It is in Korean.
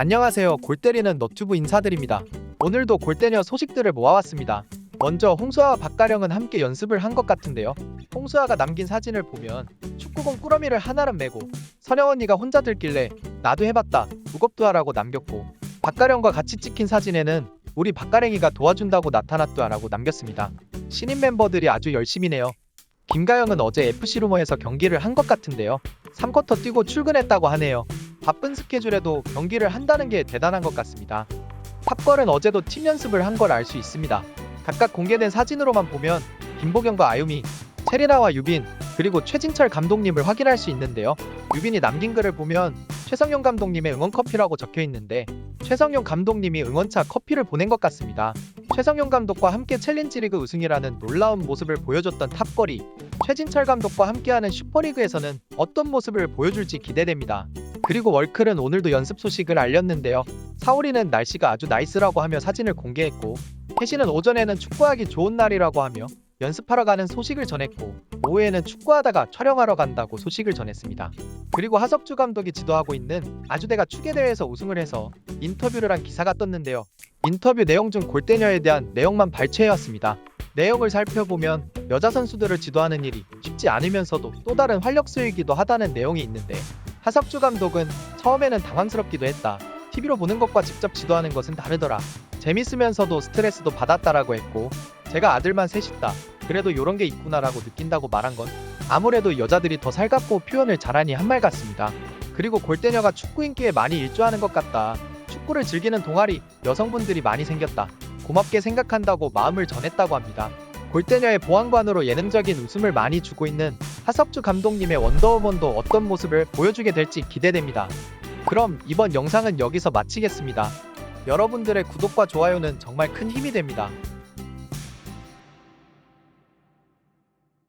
안녕하세요. 골 때리는 너튜브 인사드립니다. 오늘도 골 때녀 소식들을 모아왔습니다. 먼저 홍수아와 박가령은 함께 연습을 한 것 같은데요. 홍수아가 남긴 사진을 보면 축구공 꾸러미를 하나를 메고 선영 언니가 혼자 들길래 나도 해봤다 무겁두아라고 남겼고 박가령과 같이 찍힌 사진에는 우리 박가랭이가 도와준다고 나타났두아라고 남겼습니다. 신인 멤버들이 아주 열심히네요. 김가영은 어제 FC 루머에서 경기를 한 것 같은데요. 3쿼터 뛰고 출근했다고 하네요. 바쁜 스케줄에도 경기를 한다는 게 대단한 것 같습니다. 탑걸은 어제도 팀 연습을 한 걸 알 수 있습니다. 각각 공개된 사진으로만 보면 김보경과 아유미, 체리나와 유빈, 그리고 최진철 감독님을 확인할 수 있는데요. 유빈이 남긴 글을 보면 최성용 감독님의 응원 커피라고 적혀 있는데 최성용 감독님이 응원차 커피를 보낸 것 같습니다. 최성용 감독과 함께 챌린지 리그 우승이라는 놀라운 모습을 보여줬던 탑걸이 최진철 감독과 함께하는 슈퍼리그에서는 어떤 모습을 보여줄지 기대됩니다. 그리고 월클은 오늘도 연습 소식을 알렸는데요. 사오리는 날씨가 아주 나이스라고 하며 사진을 공개했고 혜신은 오전에는 축구하기 좋은 날이라고 하며 연습하러 가는 소식을 전했고 오후에는 축구하다가 촬영하러 간다고 소식을 전했습니다. 그리고 하석주 감독이 지도하고 있는 아주대가 축예대회에서 우승을 해서 인터뷰를 한 기사가 떴는데요. 인터뷰 내용 중 골대녀에 대한 내용만 발췌해왔습니다. 내용을 살펴보면 여자 선수들을 지도하는 일이 쉽지 않으면서도 또 다른 활력소이기도 하다는 내용이 있는데 하석주 감독은 처음에는 당황스럽기도 했다. TV로 보는 것과 직접 지도하는 것은 다르더라. 재밌으면서도 스트레스도 받았다라고 했고 제가 아들만 셋이다. 그래도 요런 게 있구나라고 느낀다고 말한 건 아무래도 여자들이 더 살갑고 표현을 잘하니 한 말 같습니다. 그리고 골대녀가 축구 인기에 많이 일조하는 것 같다. 축구를 즐기는 동아리 여성분들이 많이 생겼다. 고맙게 생각한다고 마음을 전했다고 합니다. 골대녀의 보안관으로 예능적인 웃음을 많이 주고 있는 하석주 감독님의 원더우먼도 어떤 모습을 보여주게 될지 기대됩니다. 그럼 이번 영상은 여기서 마치겠습니다. 여러분들의 구독과 좋아요는 정말 큰 힘이 됩니다.